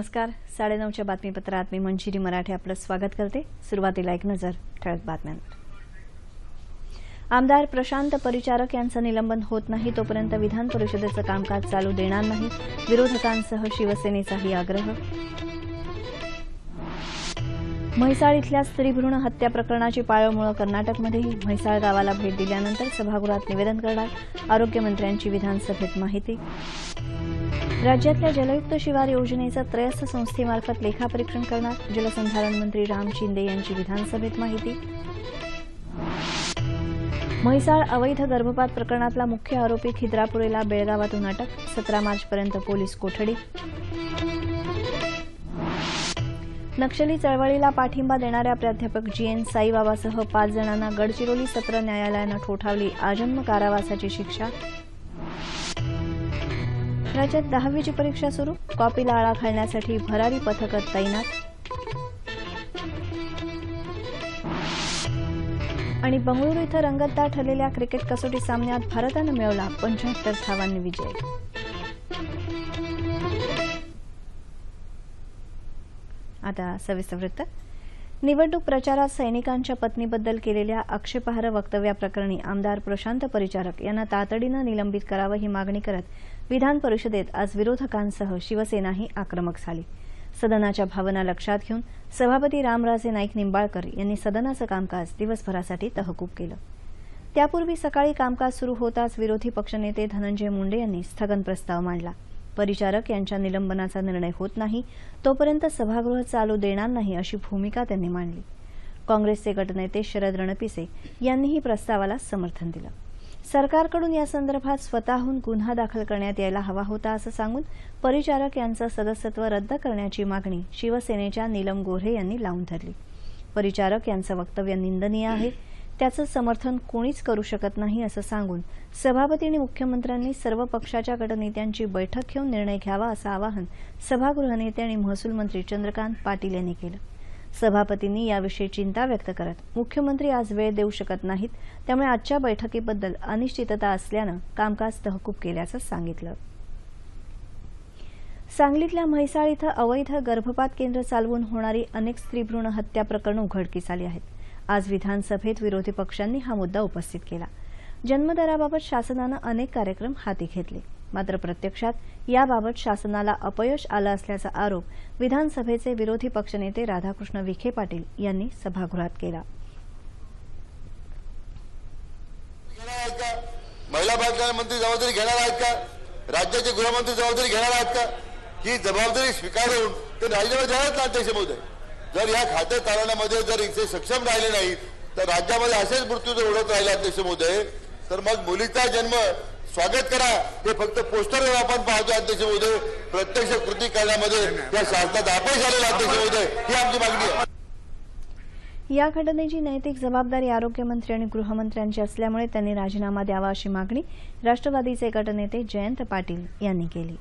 नमस्कार. साडेनऊच्या बातमीपत्रात मी मंजिरी मराठे आपलं स्वागत करते. सुरुवातीला एक नजर ठळक बातम्यांवर. आमदार प्रशांत परिचारक यांचं निलंबन होत नाही तोपर्यंत विधान परिषदेचं कामकाज चालू देणार नाही. विरोधकांसह शिवसेनेचाही आग्रह. म्हैसाळ इथल्या स्त्रीभ्रूण हत्या प्रकरणाची पाळमुळं कर्नाटकमध्येही म्हैसाळ गावाला भेट दिल्यानंतर सभागृहात निवेदन करणार आरोग्यमंत्र्यांची विधानसभेत माहिती. राज्यातल्या जलयुक्त शिवार योजनेचं त्रयस्थ संस्थेमार्फत लेखापरीक्षण करणार जलसंधारण मंत्री राम शिंदे यांची विधानसभेत माहिती. म्हैसाळ अवैध गर्भपात प्रकरणातला मुख्य आरोपी खिद्रापुरेला बेळगावातून अटक सतरा मार्चपर्यंत पोलीस कोठडी. नक्षली चळवळीला पाठिंबा देणाऱ्या प्राध्यापक जी एन साईबाबासह पाच जणांना गडचिरोली सत्र न्यायालयानं ठोठावली आजन्म कारावासाची शिक्षा. राज्यात दहावीची परीक्षा सुरू. कॉपीला आळा घालण्यासाठी भरारी पथकं तैनात. आणि बंगळुरू इथं रंगतदार ठरलेल्या क्रिकेट कसोटी सामन्यात भारतानं मिळवला पंच्याहत्तर धावांनी विजय. आता सविस्तर वृत्त. निवडणूक प्रचारात सैनिकांच्या पत्नीबद्दल केलेल्या आक्षेपार्ह वक्तव्याप्रकरणी आमदार प्रशांत परिचारक यांना तातडीनं निलंबित करावं ही मागणी करत विधान परिषदेत आज विरोधकांसह शिवसेनाही आक्रमक झाली. सदनाच्या भावना लक्षात घेऊन सभापती रामराजे नाईक निंबाळकर यांनी सदनाचं कामकाज दिवसभरासाठी तहकूब केलं. त्यापूर्वी सकाळी कामकाज सुरू होताच विरोधी पक्षनेते धनंजय मुंडे यांनी स्थगन प्रस्ताव मांडला. परिचारक यांच्या निलंबनाचा निर्णय होत नाही तोपर्यंत सभागृह चालू देणार नाही अशी भूमिका त्यांनी मांडली. काँग्रेसचे गटनेते शरद रणपिसे यांनीही प्रस्तावाला समर्थन दिलं. सरकारकडून या संदर्भात स्वतःहून गुन्हा दाखल करण्यात यायला हवा होता असं सांगून परिचारक यांचं सदस्यत्व रद्द करण्याची मागणी शिवसेनेच्या नीलम गोऱ्हे यांनी लावून धरली. परिचारक यांचं वक्तव्य निंदनीय आहे. त्याचं समर्थन कोणीच करू शकत नाही असं सांगून सभापती आणि मुख्यमंत्र्यांनी सर्व पक्षाच्या गटनेत्यांची बैठक घेऊन निर्णय घ्यावा असं आवाहन सभागृहनेते आणि महसूल मंत्री चंद्रकांत पाटील यांनी केलं. सभापतींनी याविषयी चिंता व्यक्त करत. मुख्यमंत्री आज वेळ देऊ शकत नाहीत त्यामुळे आजच्या बैठकीबद्दल अनिश्चितता असल्यानं कामकाज तहकूब केल्याचं सांगितलं. सांगलीतल्या म्हैसाळ इथं अवैध गर्भपात केंद्र चालवून होणारी अनेक स्त्रीभ्रूण हत्या प्रकरणं उघडकीस आली आहेत. आज विधानसभेत विरोधी पक्षांनी हा मुद्दा उपस्थित केला. जन्मदराबाबत शासनानं अनेक कार्यक्रम हाती घेतले. मात्र प्रत्यक्षात याबाबत शासनाला अपयश आलं असल्याचा आरोप विधानसभेचे विरोधी पक्षनेते राधाकृष्ण विखे पाटील यांनी सभागृहात केला. महिला बालकल्याण मंत्री जबाबदारी घेणार आहेत का? राज्याचे गृहमंत्री जबाबदारी घेणार आहेत का? ही जबाबदारी स्वीकारून ते राजीनामा द्यावेत ना अध्यक्ष महोदय? जर या खाते चालवण्यामध्ये जर इथे सक्षम राहिले नाहीत तर राज्यामध्ये असेच मृत्यू जर ओढत राहिले अध्यक्ष महोदय. तर मग मुलीचा जन्म स्वागत करा. हे फक्त पोस्टरवर आपण पाहतो अध्यक्ष महोदय. प्रत्यक्ष कृती करण्यामध्ये या शासनात अपयश आलेला अध्यक्ष महोदय. ही आमची मागणी आहे. या घटनेची नैतिक जबाबदारी आरोग्यमंत्री आणि गृहमंत्र्यांची असल्यामुळे त्यांनी राजीनामा द्यावा अशी मागणी राष्ट्रवादीचे गटनेते जयंत पाटील यांनी केली.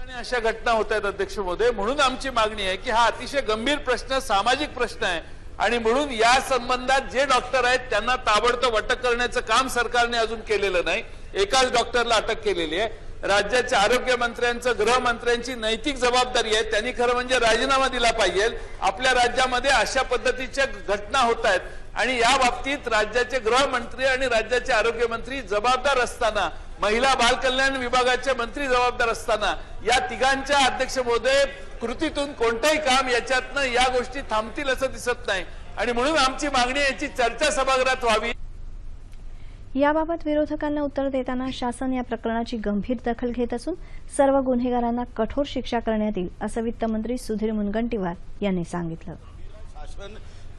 आणि अशा घटना होत आहेत अध्यक्ष महोदय. म्हणून आमची मागणी आहे की हा अतिशय गंभीर प्रश्न सामाजिक प्रश्न आहे. आणि म्हणून या संबंधात जे डॉक्टर आहेत त्यांना ताबडतोब अटक करण्याचं काम सरकारने अजून केलेलं नाही. एकाच डॉक्टरला अटक केलेली आहे. राज्याच्या आरोग्य मंत्र्यांचं गृहमंत्र्यांची नैतिक जबाबदारी आहे. त्यांनी खरं म्हणजे राजीनामा दिला पाहिजे. आपल्या राज्यामध्ये अशा पद्धतीच्या घटना होत आहेत. आणि या बाबतीत राज्याचे गृहमंत्री आणि राज्याचे आरोग्यमंत्री जबाबदार असताना महिला बाल कल्याण विभागाचे मंत्री जबाबदार असताना या तिघांच्या अध्यक्ष महोदय कृतीतून कोणतंही काम याच्यातनं या गोष्टी थांबतील असं दिसत नाही. आणि म्हणून आमची मागणी याची चर्चा सभागृहात व्हावी. याबाबत विरोधकांना उत्तर देताना शासन या प्रकरणाची गंभीर दखल घेत असून सर्व गुन्हेगारांना कठोर शिक्षा करण्यात येईल असं वित्तमंत्री सुधीर मुनगंटीवार यांनी सांगितलं. शासन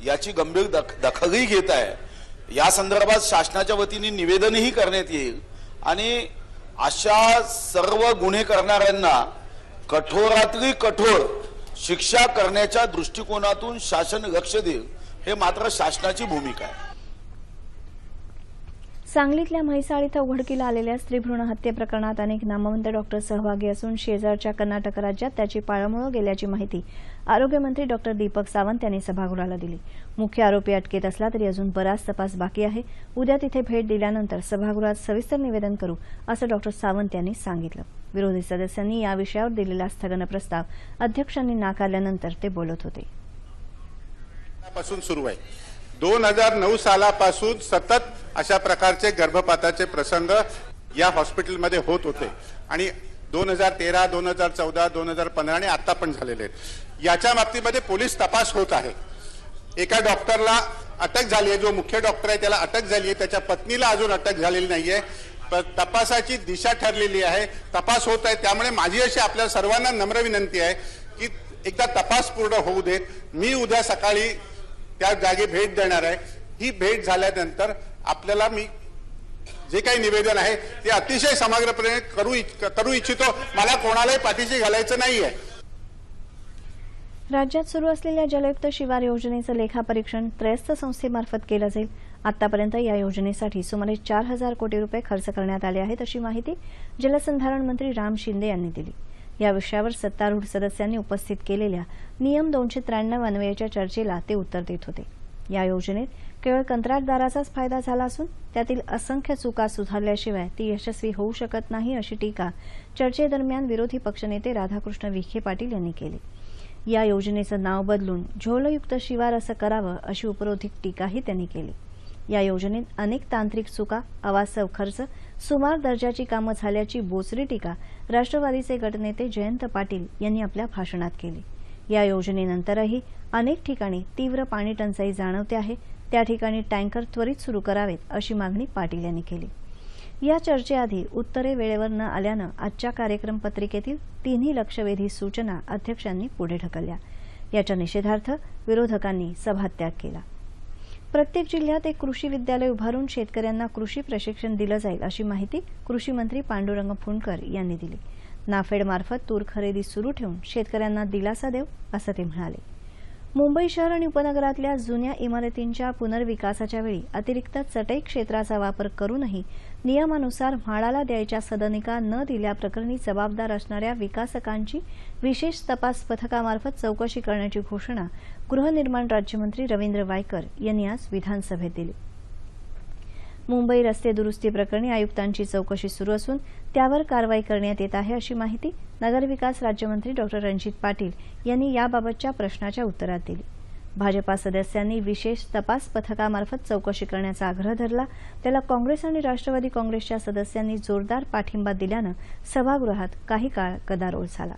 याची गंभीर दख- दखलही घेत आहे. या संदर्भात शासनाच्या वतीने निवेदनही करण्यात येईल. आणि अशा सर्व गुन्हे करणाऱ्यांना कठोरातली कठोर शिक्षा करण्याच्या दृष्टिकोनातून शासन लक्ष देईल हे मात्र शासनाची भूमिका आहे. सांगलीतल्या म्हैसाळ इथं उघडकीला आलेल्या स्त्रीभ्रूण हत्ये प्रकरणात अनेक नामवंत डॉक्टर सहभागी असून शेजारच्या कर्नाटक राज्यात त्याची पाळमुळं गेल्याची माहिती आरोग्यमंत्री डॉक्टर दीपक सावंत यांनी सभागृहाला दिली. मुख्य आरोपी अटकेत असला तरी अजून बराच तपास बाकी आहे. उद्या तिथे भेट दिल्यानंतर सभागृहात सविस्तर निवेदन करू असं डॉक्टर सावंत यांनी सांगितलं. विरोधी सदस्यांनी या विषयावर दिलेला स्थगन प्रस्ताव अध्यक्षांनी नाकारल्यानंतर ते बोलत होते. पासून सुरू आहे. दोन हजार नऊ सालापासून सतत अशा प्रकारचे गर्भपाताचे प्रसंग या हॉस्पिटलमध्ये होत होते. आणि दोन हजार तेरा दोन हजार चौदा दोन हजार पंधरा आणि आता पण झालेले आहेत. याच्या बाबतीमध्ये पोलीस तपास होत आहे. एका डॉक्टरला अटक झाली आहे. जो मुख्य डॉक्टर आहे त्याला अटक झाली आहे. त्याच्या पत्नीला अजून अटक झालेली नाहीये. प- तपासाची दिशा ठरलेली आहे. तपास होत आहे. त्यामुळे माझी अशी आपल्या सर्वांना नम्र विनंती आहे की एकदा तपास पूर्ण होऊ देत. मी उद्या सकाळी त्या जागी भेट देणार आहे. ही भेट झाल्यानंतर आपल्याला मी जे काही निवेदन आहे ते अतिशय समग्रपणे करू इच्छ- करू इच्छितो. मला कोणालाही पाठीशी घालायचं नाहीये. राज्यात सुरू असलेल्या जलयुक्त शिवार योजनेचं लेखापरीक्षण त्रयस्थ संस्थेमार्फत केलं जाईल. आतापर्यंत या योजनेसाठी सुमारे चार हजार कोटी रुपये खर्च करण्यात आले आहेत अशी माहिती जलसंधारण मंत्री राम शिंदे यांनी दिली. या विषयावर सत्तारूढ सदस्यांनी उपस्थित केलेल्या नियम दोनशे त्र्याण्णव अन्वयाच्या चर्चेला ते उत्तर देत होते. या योजनेत केवळ कंत्राटदाराचाच फायदा झाला असून त्यातील असंख्य चुका सुधारल्याशिवाय ती यशस्वी होऊ शकत नाही अशी टीका चर्चेदरम्यान विरोधी पक्षनेते राधाकृष्ण विखे पाटील यांनी केली. या योजनेचं नाव बदलून झोलयुक्त शिवार असं करावं अशी उपरोधिक टीकाही त्यांनी केली. या योजनेत अनेक तांत्रिक चुका अवास्तव खर्च सुमार दर्जाची कामं झाल्याची बोचरी टीका राष्ट्रवादीचे गटनेते जयंत पाटील यांनी आपल्या भाषणात केली. या योजनेनंतरही अनेक ठिकाणी तीव्र पाणी टंचाई जाणवते आहे. त्या ठिकाणी टँकर त्वरित सुरू करावेत अशी मागणी पाटील यांनी केली. या चर्चेआधी उत्तरे वेळेवर न आल्यानं आजच्या कार्यक्रम पत्रिकेतील तिन्ही लक्षवेधी सूचना अध्यक्षांनी पुढे ढकलल्या. याच्या निषेधार्थ विरोधकांनी सभात्याग केला. प्रत्येक जिल्ह्यात एक कृषी विद्यालय उभारून शेतकऱ्यांना कृषी प्रशिक्षण दिलं जाईल अशी माहिती कृषी मंत्री पांडुरंग फुंडकर यांनी दिली. नाफेडमार्फत तूर खरेदी सुरू ठेवून शेतकऱ्यांना दिलासा देऊ असं ते म्हणाले. मुंबई शहर आणि उपनगरातल्या जुन्या इमारतींच्या पुनर्विकासाच्या वेळी अतिरिक्त चटई क्षेत्राचा वापर करूनही नियमानुसार म्हाडाला द्यायच्या सदनिका न दिल्याप्रकरणी जबाबदार असणाऱ्या विकासकांची विशेष तपास पथकामार्फत चौकशी करण्याची घोषणा गृहनिर्माण राज्यमंत्री रवींद्र वायकर यांनी आज विधानसभेत दिली. मुंबई रस्ते दुरुस्ती प्रकरणी आयुक्तांची चौकशी सुरू असून त्यावर कारवाई करण्यात येत आहे अशी माहिती नगरविकास राज्यमंत्री डॉ रणजित पाटील यांनी याबाबतच्या प्रश्नाच्या उत्तरात दिली. भाजपा सदस्यांनी विशेष तपास पथकामार्फत चौकशी करण्याचा आग्रह धरला. त्याला काँग्रेस आणि राष्ट्रवादी काँग्रेसच्या सदस्यांनी जोरदार पाठिंबा दिल्यानं सभागृहात काही काळ गदारोळ झाला.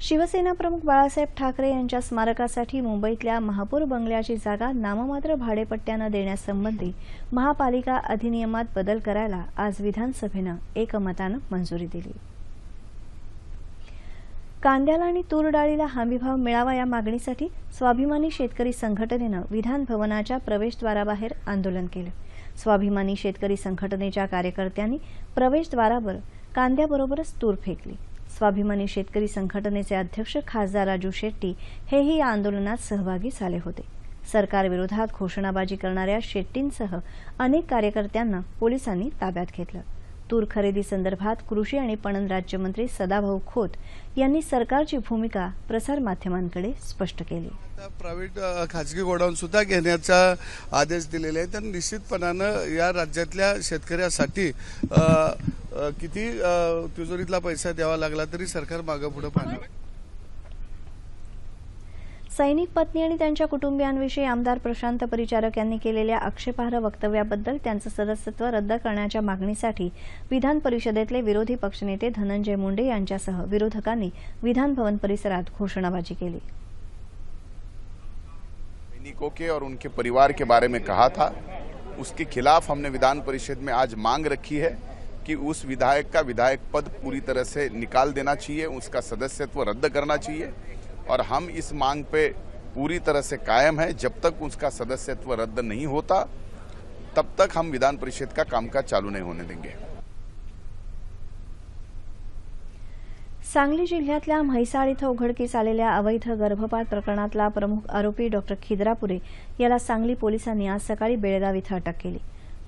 शिवसेना प्रमुख बाळासाहेब ठाकरे यांच्या स्मारकासाठी मुंबईतल्या महापौर बंगल्याची जागा नाममात्र भाडेपट्ट्यानं देण्यासंबंधी महापालिका अधिनियमात बदल करायला आज विधानसभेनं एकमतानं मंजुरी दिली. कांद्याला आणि तूर डाळीला हमीभाव मिळावा या मागणीसाठी स्वाभिमानी शेतकरी संघटनेनं विधान भवनाच्या प्रवेशद्वाराबाहेर आंदोलन केलं. स्वाभिमानी शेतकरी संघटनेच्या कार्यकर्त्यांनी प्रवेशद्वारावर कांद्याबरोबरच तूर फेकली. स्वाभिमानी शेतकरी संघटनेचे अध्यक्ष खासदार राजू शेट्टी हेही या आंदोलनात सहभागी झाले होते. सरकारविरोधात घोषणाबाजी करणाऱ्या शेट्टींसह अनेक कार्यकर्त्यांना पोलिसांनी ताब्यात घेतलं. तूर खरेदी संदर्भात कृषी आणि पणन राज्यमंत्री सदाभाऊ खोत यांनी सरकारची भूमिका प्रसारमाध्यमांकडे स्पष्ट केली. प्रायव्हेट खाजगी गोडाऊन सुद्धा घेण्याचा आदेश दिलेले आहे तर निश्चितपणानं या राज्यातल्या शेतकऱ्यासाठी किती तिजोरीतला पैसा द्यावा लागला तरी सरकार मागं पुढे पाहणार. सैनिक पत्नी आणि त्यांच्या कुटुंबियांविषयी आमदार प्रशांत परिचारक यांनी केलेल्या आक्षेपार्ह वक्तव्याबद्दल त्यांचं सदस्यत्व रद्द करण्याच्या मागणीसाठी विधान परिषदेतले विरोधी पक्षनेते धनंजय मुंडे यांच्यासह विरोधकांनी विधानभवन परिसरात घोषणाबाजी केली. सैनिकों के और उनके परिवार के बारे में कहा था। उसके खिलाफ हमने विधान परिषद में आज मांग रखी है कि उस विधायक का विधायक पद पूरी तरह से निकाल देना चाहिए उसका सदस्यत्व रद्द करना चाहिए। और हम इस मांग पे पूरी तरह से कायम है। जब तक उसका सदस्यत्व रद्द नहीं होता तब तक हम विधान परिषद का कामकाज चालू नहीं होने देंगे। सांगली जिल्ह्यातल्या म्हैसाळ इथं उघडकीस आलेल्या अवैध गर्भपात प्रकरणातला प्रमुख आरोपी डॉक्टर खिद्रापुरे याला सांगली पोलिसांनी आज सकाळी बेळगाव इथं अटक केली.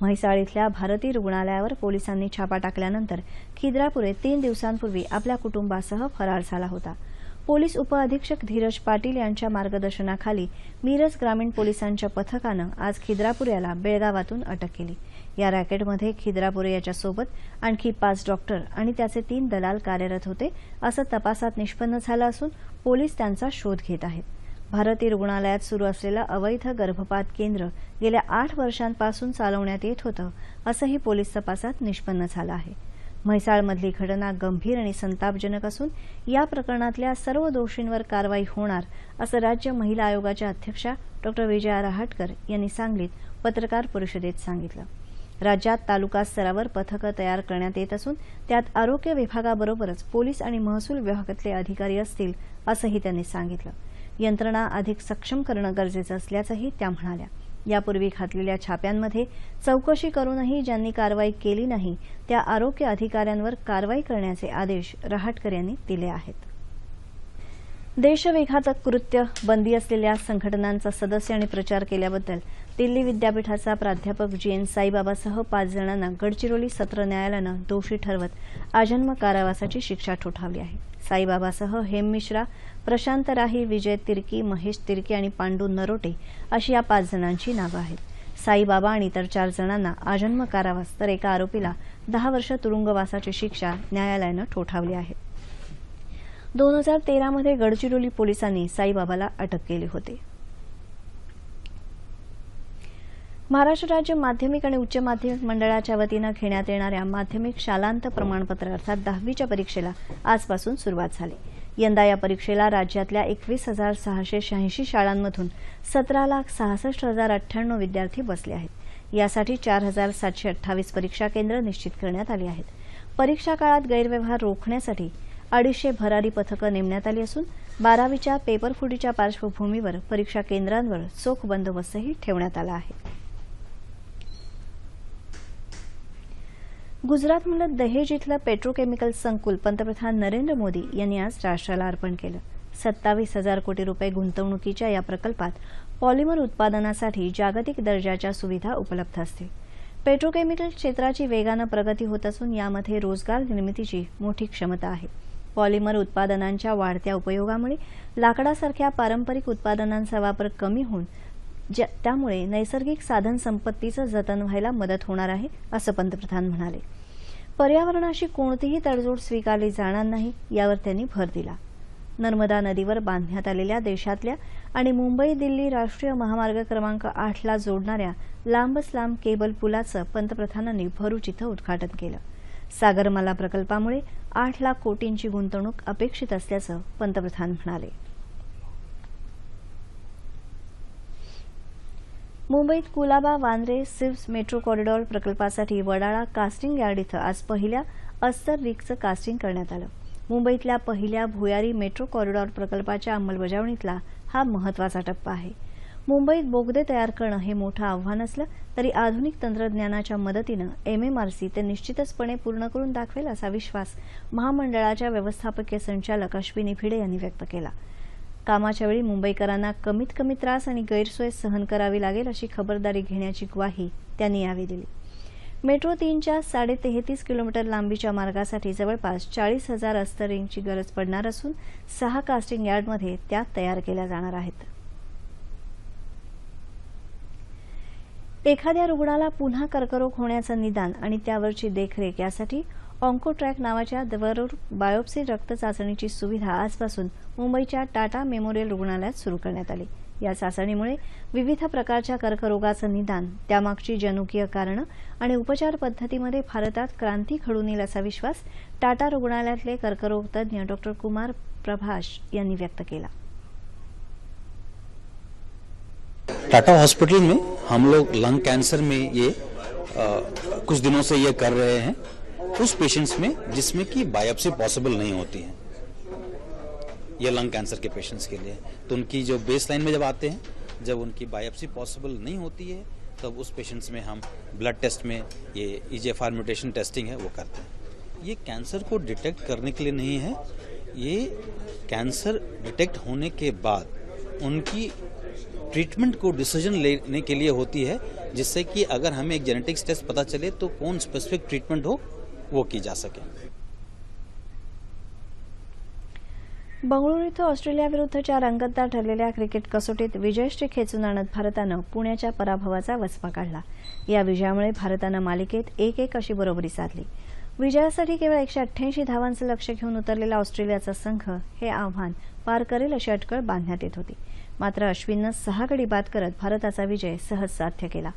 म्हैसाळ इथल्या भारती रुग्णालयावर पोलिसांनी छापा टाकल्यानंतर खिद्रापुरे तीन दिवसांपूर्वी आपल्या कुटुंबासह फरार झाला होता. पोलीस उपअधीक्षक धीरज पाटील यांच्या मार्गदर्शनाखाली मिरज ग्रामीण पोलिसांच्या पथकानं आज खिद्रापूर याला बेळगावातून अटक केली. या रॅकेटमध्ये खिद्रापुरे याच्यासोबत आणखी पाच डॉक्टर आणि त्याचे तीन दलाल कार्यरत होते असं तपासात निष्पन्न झालं असून पोलीस त्यांचा शोध घेत आहेत. भारती रुग्णालयात सुरू असलेलं अवैध गर्भपात केंद्र गेल्या आठ वर्षांपासून चालवण्यात येत होतं असंही पोलीस तपासात निष्पन्न झालं आहे. म्हैसाळमधली घटना गंभीर आणि संतापजनक असून या प्रकरणातल्या सर्व दोषींवर कारवाई होणार असं राज्य महिला आयोगाच्या अध्यक्षा डॉ. विजया रहाटकर यांनी सांगलीत पत्रकार परिषदेत सांगितलं. राज्यात तालुका स्तरावर पथकं तयार करण्यात येत असून त्यात आरोग्य विभागाबरोबरच पोलीस आणि महसूल विभागातले अधिकारी असतील असंही त्यांनी सांगितलं. यंत्रणा अधिक सक्षम करणं गरजेचं असल्याचंही त्या म्हणाल्या. यापूर्वी घातलेल्या छाप्यांमध्ये चौकशी करूनही ज्यांनी कारवाई केली नाही त्या आरोग्य अधिकाऱ्यांवर कारवाई करण्याचे आदेश रहाटकर यांनी दिले आहेत. देशविघातक कृत्य बंदी असलेल्या संघटनांचा सदस्य आणि प्रचार केल्याबद्दल दिल्ली विद्यापीठाचा प्राध्यापक जी एन साईबाबासह पाच जणांना गडचिरोली सत्र न्यायालयानं दोषी ठरवत आजन्म कारावासाची शिक्षा ठोठावली आहे. साईबाबासह हेम मिश्रा प्रशांत राही विजय तिर्की महेश तिर्की आणि पांडू नरोटे अशी या पाच जणांची नावं आहेत. साईबाबा आणि इतर चार जणांना आजन्म कारावास तर एका आरोपीला दहा वर्ष तुरुंगवासाची शिक्षा न्यायालयानं ठोठावली आहे. दोन हजार तेरामध्ये गडचिरोली पोलिसांनी साईबाबाला अटक केली होती. महाराष्ट्र राज्य माध्यमिक आणि उच्च माध्यमिक मंडळाच्या वतीनं घेण्यात येणाऱ्या माध्यमिक शालांत प्रमाणपत्र अर्थात दहावीच्या परीक्षेला आजपासून सुरुवात झाली. यंदा या परीक्षेला राज्यातल्या एकवीस हजार सहाशे शहाऐंशी शाळांमधून सतरा लाख सहासष्ट हजार अठ्ठ्याण्णव विद्यार्थी बसले आहेत. यासाठी चार हजार सातशे अठ्ठावीस परीक्षा केंद्र निश्चित करण्यात आली आहेत. परीक्षा काळात गैरव्यवहार रोखण्यासाठी अडीचशे भरारी पथकं नेमण्यात आली असून बारावीच्या पेपरफुटीच्या पार्श्वभूमीवर परीक्षा केंद्रांवर चोख बंदोबस्तही ठेवण्यात आला आहे. गुजरातमधलं दहेज इथलं पेट्रोकेमिकल संकुल पंतप्रधान नरेंद्र मोदी यांनी आज राष्ट्राला अर्पण केलं. सत्तावीस हजार कोटी रुपये गुंतवणुकीच्या या प्रकल्पात पॉलिमर उत्पादनासाठी जागतिक दर्जाच्या सुविधा उपलब्ध असतील. पेट्रोकेमिकल क्षेत्राची वेगानं प्रगती होत असून यामध्ये रोजगार निर्मितीची मोठी क्षमता आहे. पॉलिमर उत्पादनांच्या वाढत्या उपयोगामुळे लाकडासारख्या पारंपरिक उत्पादनांचा वापर कमी होऊन त्यामुळे नैसर्गिक साधन संपत्तीचं जतन व्हायला मदत होणार आहे असं पंतप्रधान म्हणाले. पर्यावरणाशी कोणतीही तडजोड स्वीकारली जाणार नाही यावर त्यांनी भर दिला. नर्मदा नदीवर बांधण्यात आलेल्या देशातल्या आणि मुंबई दिल्ली राष्ट्रीय महामार्ग क्रमांक आठला जोडणाऱ्या लांबच लांब केबल पुलाचं पंतप्रधानांनी भरूच इथं उद्घाटन केलं. सागरमाला प्रकल्पामुळे आठ लाख कोटींची गुंतवणूक अपेक्षित असल्याचं पंतप्रधान म्हणाले. मुंबईत कुलाबा वांद्रे सिव्स मेट्रो कॉरिडॉर प्रकल्पासाठी वडाळा कास्टिंग यार्ड इथं आज पहिल्या अस्तर रिगचं कास्टिंग करण्यात आलं. मुंबईतल्या पहिल्या भुयारी मेट्रो कॉरिडॉर प्रकल्पाच्या अंमलबजावणीतला हा महत्त्वाचा टप्पा आहे. मुंबईत बोगदे तयार करणं हे मोठं आव्हान असलं तरी आधुनिक तंत्रज्ञानाच्या मदतीनं एमएमआरसी ते निश्चितचपणे पूर्ण करून दाखवेल असा विश्वास महामंडळाच्या व्यवस्थापकीय संचालक अश्विनी भिडे यांनी व्यक्त केला. कामाच्या वेळी मुंबईकरांना कमीत कमी त्रास आणि गैरसोय सहन करावी लागेल अशी खबरदारी घेण्याची ग्वाही त्यांनी यावेळी दिली. मेट्रो तीनच्या साडे तेहतीस किलोमीटर लांबीच्या मार्गासाठी जवळपास चाळीस हजार अस्तरिंगची गरज पडणार असून सहा कास्टिंग यार्डमध्ये त्या तयार केल्या जाणार आहेत. एखाद्या रुग्णाला पुन्हा कर्करोग होण्याचं निदान आणि त्यावरची देखरेख यासाठी ऑन्कोट्रॅक नावाच्या दररोज बायोप्सी रक्त चाचणीची सुविधा आजपासून मुंबईच्या टाटा मेमोरियल रुग्णालयात सुरू करण्यात आली. या चाचणीमुळे विविध प्रकारच्या कर्करोगाचं निदान त्यामागची जनुकीय कारणं आणि उपचार पद्धतीमध्ये भारतात क्रांती घडून येईल असा विश्वास टाटा रुग्णालयातले कर्करोग तज्ज्ञ डॉक्टर कुमार प्रभाष यांनी व्यक्त केला. टाटा हॉस्पिटल में हम लोग लंग कैंसर में ये आ, कुछ दिनों से ये कर रहे हैं। उस पेशेंट्स में जिसमें कि बायोप्सी पॉसिबल नहीं होती है। या लंग कैंसर के पेशेंट्स के लिए। तो उनकी जो बेस लाइन में जब आते हैं, जब उनकी बायोप्सी पॉसिबल नहीं होती है, तब उस पेशेंट्स में हम ब्लड टेस्ट में ये ई म्यूटेशन टेस्टिंग है, वो करते हैं। ये कैंसर को डिटेक्ट करने के लिए नहीं है। ये कैंसर डिटेक्ट होने के बाद उनकी ट्रीटमेंट को डिसीज़न लेने के लिए होती है, जिससे कि अगर हमें एक जेनेटिक्स टेस्ट पता चले तो कौन स्पेसिफिक ट्रीटमेंट हो वो की जा सके। बंगळुरू इथं ऑस्ट्रेलियाविरुद्धच्या रंगतदार ठरलेल्या क्रिकेट कसोटीत विजयश्री खेचून आणत भारतानं पुण्याच्या पराभवाचा वचपा काढला. या विजयामुळे भारतानं मालिकेत एक एक अशी बरोबरी साधली. विजयासाठी केवळ एकशे अठ्ठ्याऐंशी धावांचं लक्ष घेऊन उतरलेला ऑस्ट्रेलियाचा संघ हे आव्हान पार करेल अशी अटकळ बांधण्यात येत होती. मात्र अश्विननं सहा गडी बाद करत भारताचा विजय सहज साध्य केला.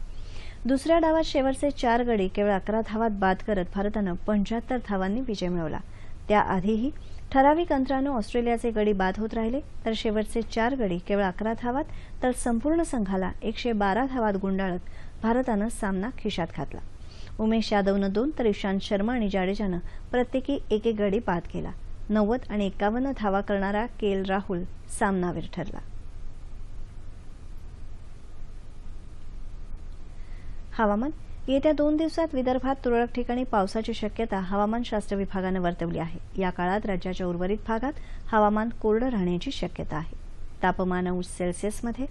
दुसऱ्या डावात शेवटचे चार गडी केवळ अकरा धावात बाद करत भारतानं पंच्याहत्तर धावांनी विजय मिळवला. त्याआधीही ठराविक अंतरानं ऑस्ट्रेलियाचे गडी बाद होत राहिले तर शेवटचे चार गडी केवळ अकरा धावात तर संपूर्ण संघाला एकशे बारा धावात गुंडाळत भारतानं सामना खिशात घातला. उमेश यादवनं दोन तर इशांत शर्मा आणि जाडेजानं प्रत्येकी एक एक गडी बाद केला. नव्वद आणि एकावन्न धावा करणारा के एल राहुल सामनावीर ठरला. हवामान. येत्या दोन दिवसात विदर्भात तुरळक ठिकाणी पावसाची शक्यता हवामानशास्त्र विभागानं वर्तवली आहे. या काळात राज्याच्या उर्वरित भागात हवामान कोरडं राहण्याची शक्यता आहे. तापमान अंश सेल्सिअसमध्ये.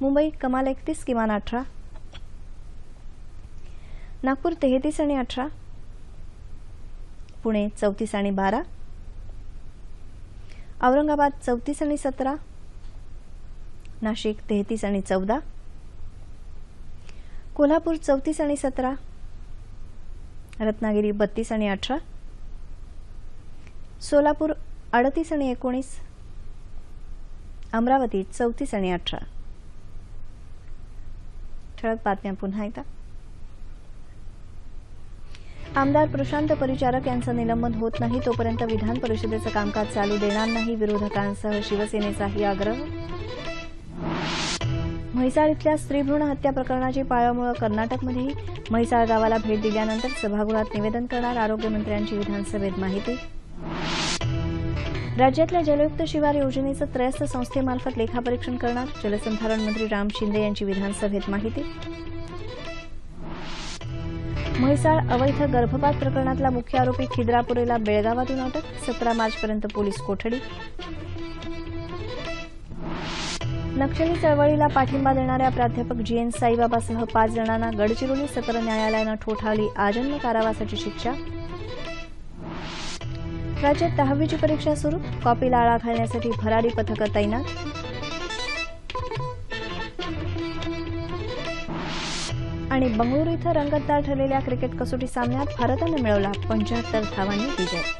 मुंबई कमाल एकतीस किमान अठरा. नागपूर तेहतीस आणि अठरा. पुणे चौतीस आणि बारा. औरंगाबाद चौतीस आणि सतरा. नाशिक तेहतीस आणि चौदा. कोल्हापूर चौतीस आणि सतरा. रत्नागिरी बत्तीस आणि अठरा. सोलापूर अडतीस आणि एकोणीस. अमरावती चौतीस आणि अठरा. ठळक बातम्या पुन्हा एकदा. आमदार प्रशांत परिचारक यांचं निलंबन होत नाही तोपर्यंत विधान परिषदेचं कामकाज चालू देणार नाही. विरोधकांसह शिवसेनेचाही आग्रह म्हैसाळ इथल्या स्त्रीभ्रूण हत्या प्रकरणाची पाळमुळं कर्नाटकमध्येही म्हैसाळ गावाला भेट दिल्यानंतर सभागृहात निवेदन करणार आरोग्यमंत्र्यांची विधानसभेत माहिती. राज्यातल्या जलयुक्त शिवार योजनेचं त्रयस्थ संस्थेमार्फत लेखापरीक्षण करणार जलसंधारण मंत्री राम शिंदे यांची विधानसभेत माहिती. म्हैसाळ अवैध गर्भपात प्रकरणातला मुख्य आरोपी खिद्रापुरेला बेळगावातून अटक सतरा मार्चपर्यंत पोलीस कोठडी. नक्षली चळवळीला पाठिंबा देणाऱ्या प्राध्यापक जी एन साईबाबासह पाच जणांना गडचिरोली सत्र न्यायालयानं ठोठावली आजन्म कारावासाची शिक्षा. राज्यात दहावीची परीक्षा सुरू कॉपीला आळा घालण्यासाठी भरारी पथकं तैनात. आणि बंगळुरू इथं रंगतदार ठरलेल्या क्रिकेट कसोटी सामन्यात भारतानं मिळवला पंच्याहत्तर धावांनी विजय.